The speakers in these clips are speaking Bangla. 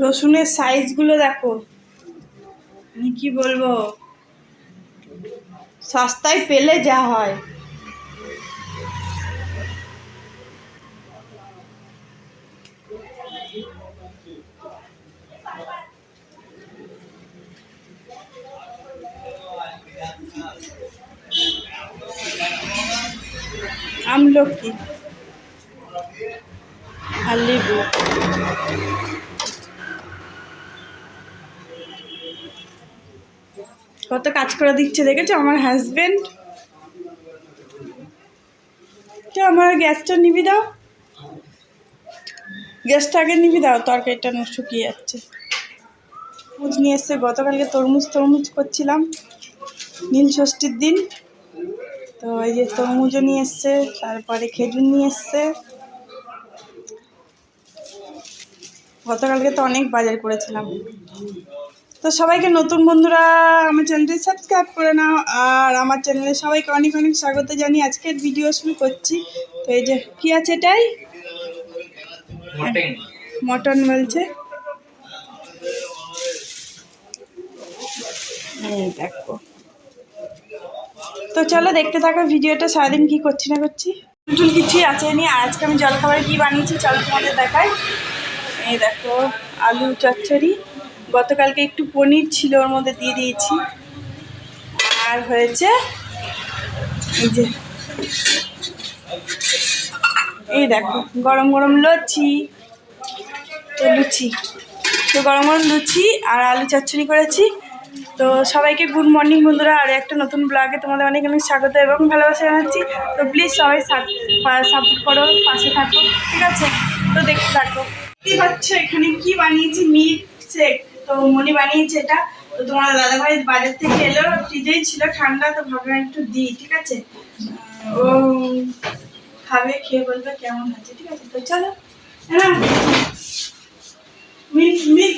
রসুনের সাইজগুলো দেখো। আমি কি বলব? সস্তায় পেলে যা হয়। আমলকি। আর লেবু। কত কাজ করে দিচ্ছে দেখেছ? আমার হাজবেন্ড তো আমার গ্যাসটা নিবি দাও? গ্যাসটা আগে নিবি দাও, তরকারিটা শুকিয়ে যাচ্ছে। তরমুজ নিয়ে এসছে, গতকালকে তরমুজ তরমুজ করছিলাম, নীল ষষ্ঠীর দিন। তো এই যে তরমুজও নিয়ে এসছে, তারপরে খেজুর নিয়ে এসছে। গতকালকে তো অনেক বাজার করেছিলাম। তো সবাইকে নতুন বন্ধুরা আমার চ্যানেলটি সাবস্ক্রাইব করে নাও। আর আমার চ্যানেলে সবাইকে অনেক অনেক স্বাগত জানি আজকের ভিডিও শুরু করছি। তো এই যে কী আছে এটাই? মটন বলছে। এই দেখো। তো চলো দেখতে থাকো ভিডিওটা সারাদিন কি করছি না করছি। টুল কিছুই আছে নি আর আজকে আমি জলখাবারে কি বানিয়েছি চলো তোমাদের দেখাই। এই দেখো আলু চচ্চড়ি। গতকালকে একটু পনির ছিল ওর মধ্যে দিয়ে দিয়েছি। আর হয়েছে এই যে, এই দেখো, গরম গরম লুচি তো লুচি। তো গরম গরম লুচি আর আলু চচ্চড়ি করেছি। তো সবাইকে গুড মর্নিং বন্ধুরা, আর একটা নতুন ব্লগে তোমাদের অনেক অনেক স্বাগত এবং ভালোবাসা জানাচ্ছি। তো প্লিজ সবাই সাপোর্ট করো, পাশে থাকো, ঠিক আছে? তো দেখতে থাকো। কি পাচ্ছ এখানে? কি বানিয়েছি? মিল্ক শেক তো মনি বানিয়েছে এটা। তো তোমার দাদাভাই বাজার থেকে এলো, ফ্রিজেই ছিল ঠান্ডা, তো ভাবলাম একটু দিই, ঠিক আছে? ও খাবে, খেয়ে বলবে কেমন হচ্ছে ঠিক আছে? তো চলো হ্যাঁ মিল্ক মিল্ক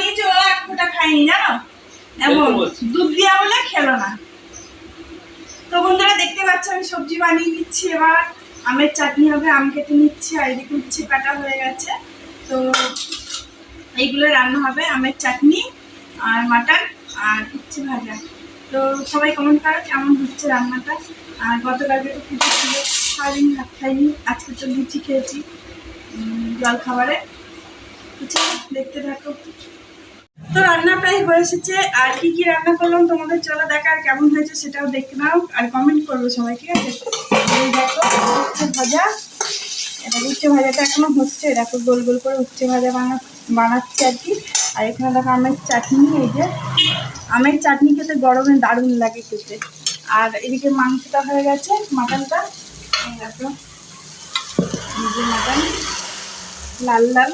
বানিয়েছে ওরা এক ফোঁটা খায়নি জানো? এমন। দুধ দিয়া বলে খেলো না। তো বন্ধুরা দেখতে পাচ্ছ আমি সবজি বানিয়ে নিচ্ছি এবার। আমের চাটনি হবে আম কেটে নিচ্ছি আর এদিকে উচ্ছে কাটা হয়ে গেছে। তো এইগুলো রান্না হবে আমের চাটনি আর মাটন আর উচ্ছে ভাজা। তো সবাই কমেন্ট করো কেমন হচ্ছে রান্নাটা? আর গতকালকে তো পুজো ছিল সারাদিন ভাত খাইনি আজকে তো লুচি খেয়েছি জল খাবারে দেখতে থাকো। তো রান্না প্রায় হয়ে এসেছে। আর কি কি রান্না করলাম তোমাদের চলো দেখা আর কেমন হয়েছে সেটাও দেখে নাও আর কমেন্ট করব সবাই, ঠিক আছে? দেখো, উচ্ছে ভাজা। এটা উচ্ছে ভাজাটা এখনও হচ্ছে, দেখো গোল গোল করে উচ্ছে ভাজা বানা বানাচ্ছে আর কি। আর এখানে দেখো আমের চাটনি, এই যে আমের চাটনি খেতে গরমে দারুণ লাগে খেতে। আর এদিকে মাংসটা হয়ে গেছে, মাটনটা। দেখো মাটন, লাল লাল।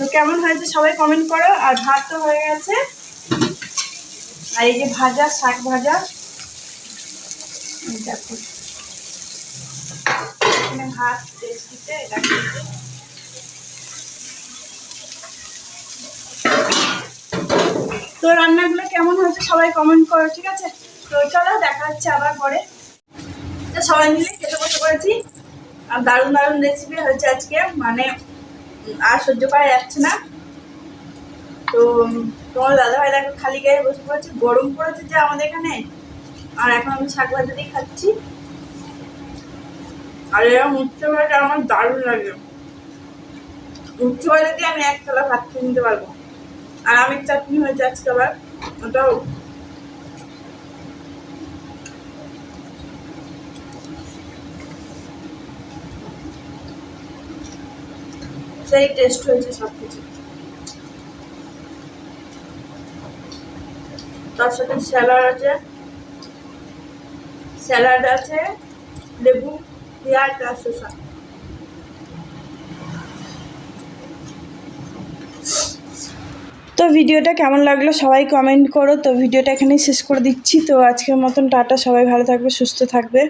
তো কেমন হয়েছে সবাই কমেন্ট করো, আর ভাত তো হয়ে গেছে। আর এই যে ভাজা, শাক ভাজা দেখো। তো রান্নাগুলো কেমন হয়েছে সবাই কমেন্ট করো, ঠিক আছে? তো চলো, দেখা হচ্ছে আবার পরে। তো সবাই মিলে খেতে বসে পড়েছি। আর দারুণ দারুণ রেসিপি হয়েছে আজকে মানে আর সহ্য করা যাচ্ছে না। তো তোমার দাদাভাই দেখো খালি গায়ে বসে পড়েছে, গরম পড়েছে যে আমাদের এখানে। আর এখন আমি শাক ভাজা দিয়ে খাচ্ছি। আর এরকম উচ্চ ভাজা আমার দারুণ লাগে উচ্চ ভাজা দিয়ে আমি এক থালা ভাত খেয়ে নিতে পারব। আর আমের চাটনি হয়েছে আজকে আবার, ওটাও সেই টেস্ট হয়েছে সব কিছু তার সাথে স্যালাড আছে। স্যালাড আছে, লেবু, পেঁয়াজ, আর শসা। তো ভিডিওটা কেমন লাগল সবাই কমেন্ট করো। তো ভিডিওটা এখানেই শেষ করে দিচ্ছি। তো আজকের মতন টাটা, সবাই ভালো থাকবে, সুস্থ থাকবে।